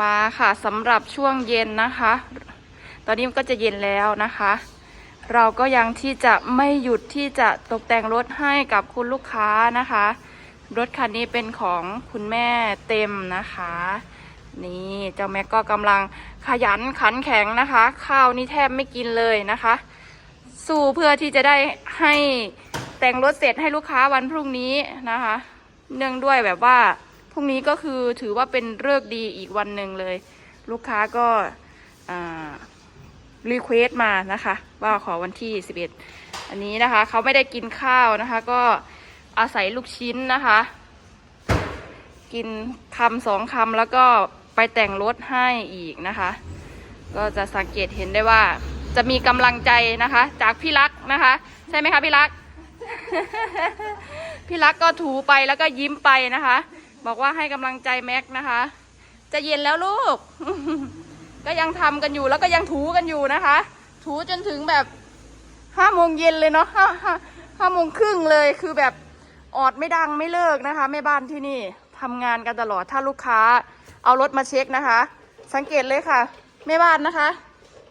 มาค่ะสำหรับช่วงเย็นนะคะ ตอนนี้มันก็จะเย็นแล้วนะคะ เราก็ยังที่จะไม่หยุดที่จะตกแต่งรถให้กับคุณลูกค้านะคะ รถคันนี้เป็นของคุณแม่เต็มนะคะ นี่เจ้าแม็กก็กำลังขยันขันแข็งนะคะ ข้าวนี่แทบไม่กินเลยนะคะ สู้เพื่อที่จะได้ให้แต่งรถเสร็จให้ลูกค้าวันพรุ่งนี้นะคะ เนื่องด้วยแบบว่า รุ่งนี้ก็คือถือว่าเป็นเลิกษ์ดีอีกวันหนึ่งเลย ลูกค้าก็รีเควสมานะคะ ว่าขอวันที่ 11 อันนี้นะคะเขาไม่ได้กินข้าวนะคะ ก็อาศัยลูกชิ้นนะคะ กินคำสองคำแล้วก็ไปแต่งรถให้อีกนะคะ ก็จะสังเกตเห็นได้ว่าจะมีกำลังใจนะคะ จากพี่รักนะคะ ใช่ไหมคะพี่รัก พี่รักก็ถูไปแล้วก็ยิ้มไปนะคะ บอกว่าให้กำลังใจแม็กนะคะ จะเย็นแล้วลูก ก็ยังทำกันอยู่แล้วก็ยังถูกันอยู่นะคะ ถูจนถึงแบบห้าโมงเย็นเลยเนาะห้าห้าห้าโมงครึ่งเลยคือแบบออดไม่ดังไม่เลิกนะคะแม่บ้านที่นี่ทำงานกันตลอดถ้าลูกค้าเอารถมาเช็คนะคะ สังเกตเลยค่ะแม่บ้านนะคะ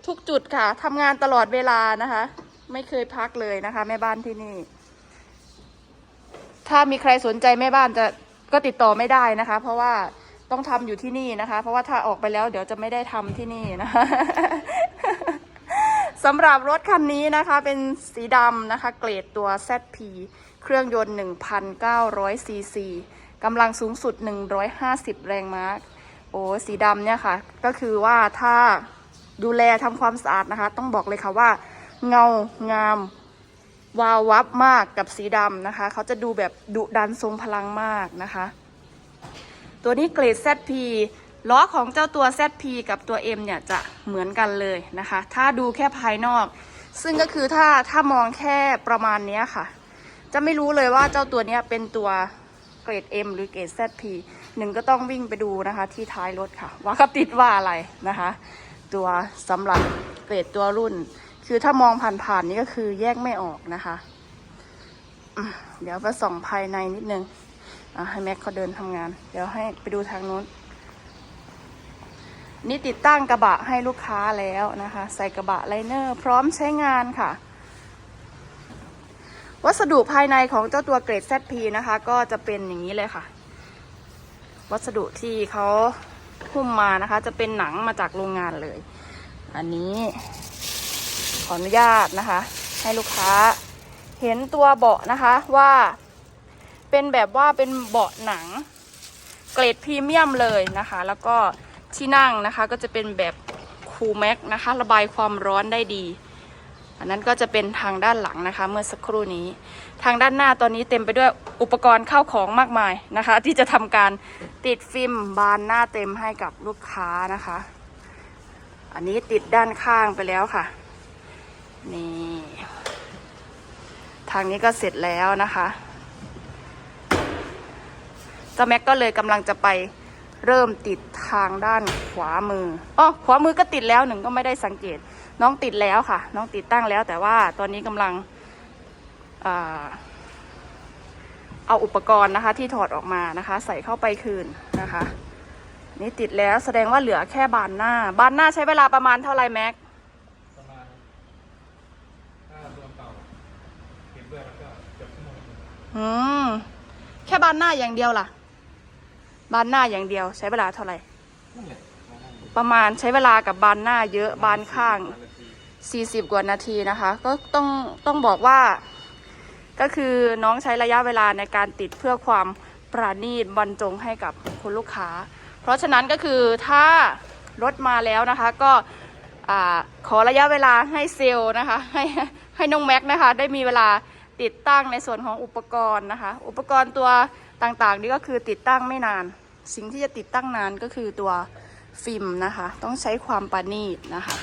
ทุกจุดค่ะทำงานตลอดเวลานะคะ ไม่เคยพักเลยนะคะ แม่บ้านที่นี่ ถ้ามีใครสนใจแม่บ้านจะ ก็ติดต่อไม่ได้นะคะ เพราะว่าต้องทำอยู่ที่นี่นะคะ เพราะว่าถ้าออกไปแล้วเดี๋ยวจะไม่ได้ทำที่นี่นะคะสำหรับรถคันนี้นะคะ เป็นสีดำนะคะ เกรดตัว ZP เครื่องยนต์ 1,900 ซีซีกำลังสูงสุด 150 แรงม้าโอ้สีดำเนี่ยค่ะ ก็คือว่าถ้าดูแลทำความสะอาดนะคะ ต้องบอกเลยค่ะว่า เงางาม วาววับมากกับสีดำนะคะ เขาจะดูแบบดุดันทรงพลังมากนะคะ ตัวนี้เกรด ZP ล้อของเจ้าตัว ZP กับตัว M เนี่ยจะเหมือนกันเลยนะคะ ถ้าดูแค่ภายนอก ซึ่งก็คือถ้าถ้ามองแค่ประมาณนี้ค่ะ จะไม่รู้เลยว่าเจ้าตัวนี้เป็นตัวเกรด M หรือเกรด ZP หนึ่งก็ต้องวิ่งไปดูนะคะ ที่ท้ายรถค่ะ ว่าเขาติดว่าอะไรนะคะ ตัวสำหรับเกรดตัวรุ่น คือถ้ามองผ่านๆนี่ก็คือแยกไม่ออกนะคะ เดี๋ยวมาส่องภายในนิดนึงให้แม็กเขาเดินทำงาน เดี๋ยวให้ไปดูทางนู้น นี่ติดตั้งกระบะให้ลูกค้าแล้วนะคะ ใส่กระบะไลเนอร์ พร้อมใช้งานค่ะ วัสดุภายในของเจ้าตัวเกรด ZP นะคะ ก็จะเป็นอย่างนี้เลยค่ะ วัสดุที่เขาหุ้มมานะคะ จะเป็นหนังมาจากโรงงานเลย อันนี้ ขออนุญาตนะคะ ให้ลูกค้าเห็นตัวเบาะนะคะว่าเป็นแบบว่าเป็นเบาะหนัง เกรดพรีเมียมเลยนะคะ แล้วก็ที่นั่งนะคะก็จะเป็นแบบคูลแม็กนะคะ ระบายความร้อนได้ดี อันนั้นก็จะเป็นทางด้านหลังนะคะ เมื่อสักครู่นี้ ทางด้านหน้าตอนนี้เต็มไปด้วยอุปกรณ์เข้าของมากมายนะคะ ที่จะทำการติดฟิล์มบานหน้าเต็มให้กับลูกค้านะคะ อันนี้ติดด้านข้างไปแล้วค่ะ นี่ ทางนี้ก็เสร็จแล้วนะคะเจ้าแม็กก็เลยกำลังจะไปเริ่มติดทางด้านขวามืออ๋อขวามือก็ติดแล้วหนึ่งก็ไม่ได้สังเกต น้องติดแล้วค่ะ น้องติดตั้งแล้ว แต่ว่าตอนนี้กำลังอเอาอุปกรณ์นะคะ ที่ถอดออกมานะคะ ใส่เข้าไปคืนนะคะ นี่ติดแล้วแสดงว่าเหลือแค่บานหน้า บานหน้าใช้เวลาประมาณเท่าไหร่แม็ก ประมาณถ้ารวมเก่าเก็บด้วยแล้วก็เกือบชั่วโมงหนึ่ง อืมแค่บานหน้าอย่างเดียวล่ะ บานหน้าอย่างเดียว ใช้เวลาเท่าไหร่ นั่นแหละประมาณใช้เวลากับบานหน้าเยอะบานข้างนาที40 กว่านาทีนะคะ ก็ต้องต้องบอกว่า ก็คือน้องใช้ระยะเวลาในการติดเพื่อความปราณีตบรรจงให้กับคุณลูกค้า เพราะฉะนั้นก็คือถ้ารถมาแล้วนะคะก็อขอระยะเวลาให้เซลล์นะคะ ให้ให้น้องแม็กนะคะ ได้มีเวลา ติดตั้งในส่วนของอุปกรณ์นะคะ อุปกรณ์ตัวต่างๆ นี่ก็คือติดตั้งไม่นาน สิ่งที่จะติดตั้งนานก็คือตัวฟิล์มนะคะ ต้องใช้ความประณีตนะคะ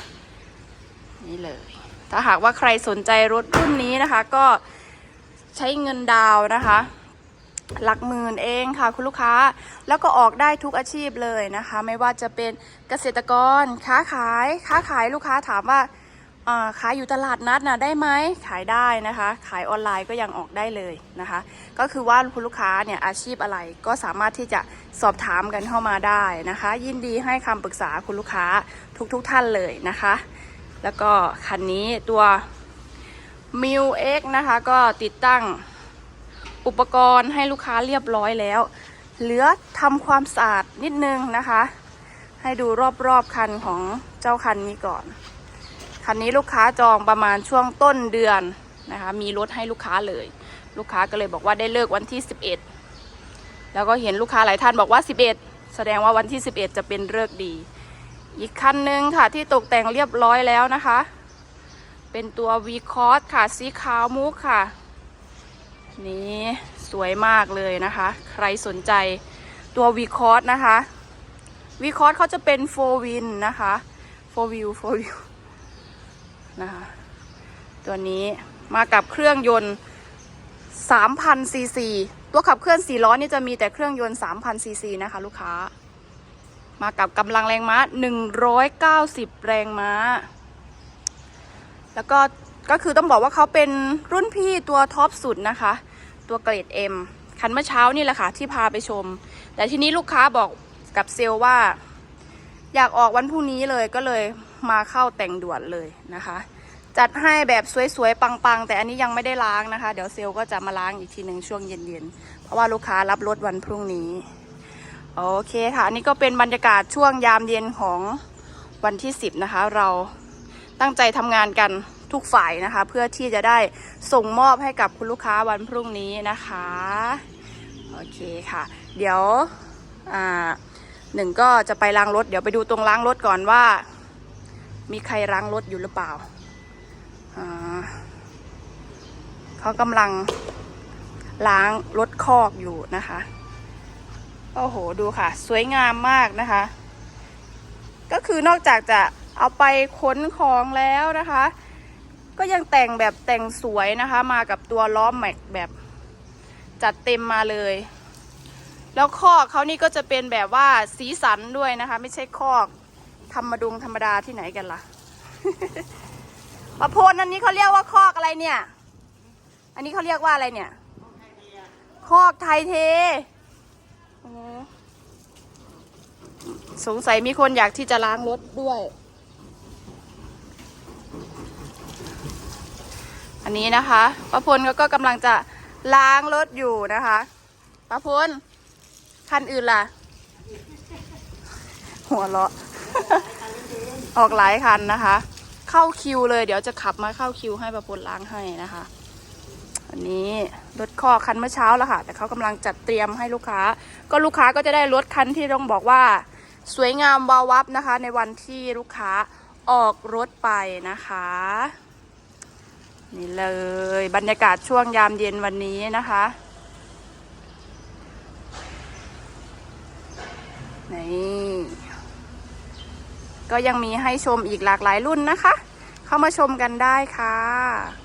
นี่เลย ถ้าหากว่าใครสนใจรถรุ่นนี้นะคะ ก็ใช้เงินดาวนะคะ หลักหมื่นเองค่ะคุณลูกค้า แล้วก็ออกได้ทุกอาชีพเลยนะคะ ไม่ว่าจะเป็นเกษตรกรค้าขายค้าขายลูกค้าถามว่า ขายอยู่ตลาดนัดนะได้ไหมขายได้นะคะ ขายออนไลน์ก็ยังออกได้เลยนะคะ ก็คือว่าคุณลูกค้าเนี่ยอาชีพอะไรก็สามารถที่จะสอบถามกันเข้ามาได้นะคะ ยินดีให้คำปรึกษาคุณลูกค้าทุกๆทท่านเลยนะคะ แล้วก็คันนี้ตัว m i u X นะคะก็ติดตั้งอุปกรณ์ให้ลูกค้าเรียบร้อยแล้ว เหลือทำความสะอาดนิดนึงนะคะ ให้ดูรอบๆคันของเจ้าคันนี้ก่อน คันนี้ลูกค้าจองประมาณช่วงต้นเดือนนะคะ มีรถให้ลูกค้าเลย ลูกค้าก็เลยบอกว่าได้เลิกวันที่ 11 แล้วก็เห็นลูกค้าหลายท่านบอกว่า 11 แสดงว่าวันที่ 11 จะเป็นเลิกดี อีกคันหนึ่งค่ะที่ตกแต่งเรียบร้อยแล้วนะคะ เป็นตัว V c o s ค่ะ สีขาวมุกค่ะ นี่สวยมากเลยนะคะ ใครสนใจตัว V c o s นะคะ V c o s เขาจะเป็น 4 win นะคะ4 wheel 4 wheel นะคะ ตัวนี้มากับเครื่องยนต์3,000ซีซีตัวขับเคลื่อน4ล้อนี่จะมีแต่เครื่องยนต์3,000ซีซีนะคะ ลูกค้า มากับกำลังแรงม้า 190 แรงม้า แล้วก็ก็คือต้องบอกว่าเขาเป็นรุ่นพี่ตัวท็อปสุดนะคะ ตัวเกรด M คันเมื่อเช้านี่แหละค่ะ ที่พาไปชม แต่ทีนี้ลูกค้าบอกกับเซลลว่า อยากออกวันพรุ่งนี้เลยก็เลย มาเข้าแต่งด่วนเลยนะคะ จัดให้แบบสวยๆ ปังๆ แต่อันนี้ยังไม่ได้ล้างนะคะ เดี๋ยวเซลลก็จะมาล้างอีกทีหนึ่งช่วงเย็นๆ เพราะว่าลูกค้ารับรถวันพรุ่งนี้ โอเคค่ะ อันนี้ก็เป็นบรรยากาศช่วงยามเย็นของวันที่ 10 นะคะ เราตั้งใจทำงานกันทุกฝ่ายนะคะ เพื่อที่จะได้ส่งมอบให้กับคุณลูกค้าวันพรุ่งนี้นะคะ โอเคค่ะ เดี๋ยวอ่าหนึ่งก็จะไปล้างรถ เดี๋ยวไปดูตรงล้างรถก่อนว่า มีใครล้างรถอยู่หรือเปล่า เขากำลังล้างรถคอกอยู่นะคะ โอ้โห ดูค่ะ สวยงามมากนะคะ ก็คือนอกจากจะเอาไปค้นของแล้วนะคะ ก็ยังแต่งแบบแต่งสวยนะคะ มากับตัวล้อแม็กแบบจัดเต็มมาเลย แล้วคอกเขานี่ก็จะเป็นแบบว่าสีสันด้วยนะคะ ไม่ใช่คอก ธรรมดุงธรรมดาที่ไหนกันล่ะประโพนอันนี้เขาเรียกว่าคอกอะไรเนี่ย อันนี้เขาเรียกว่าอะไรเนี่ย คอกไทยเทสงสัยมีคนอยากที่จะล้างรถด้วย อันนี้นะคะป้าพลก็กำลังจะล้างรถอยู่นะคะป้าพลคันอื่นล่ะ หัวเราะ ออกหลายคันนะคะ เข้าคิวเลยเดี๋ยวจะขับมาเข้าคิวให้ป้าพลล้างให้นะคะ อันนี้รถคอคันเมื่อเช้าแล้วค่ะ แต่เขากำลังจัดเตรียมให้ลูกค้า ก็ลูกค้าก็จะได้รถคันที่ต้องบอกว่า สวยงามวาววับนะคะ ในวันที่ลูกค้าออกรถไปนะคะ นี่เลยบรรยากาศช่วงยามเย็นวันนี้นะคะนี่ ก็ยังมีให้ชมอีกหลากหลายรุ่นนะคะ เข้ามาชมกันได้ค่ะ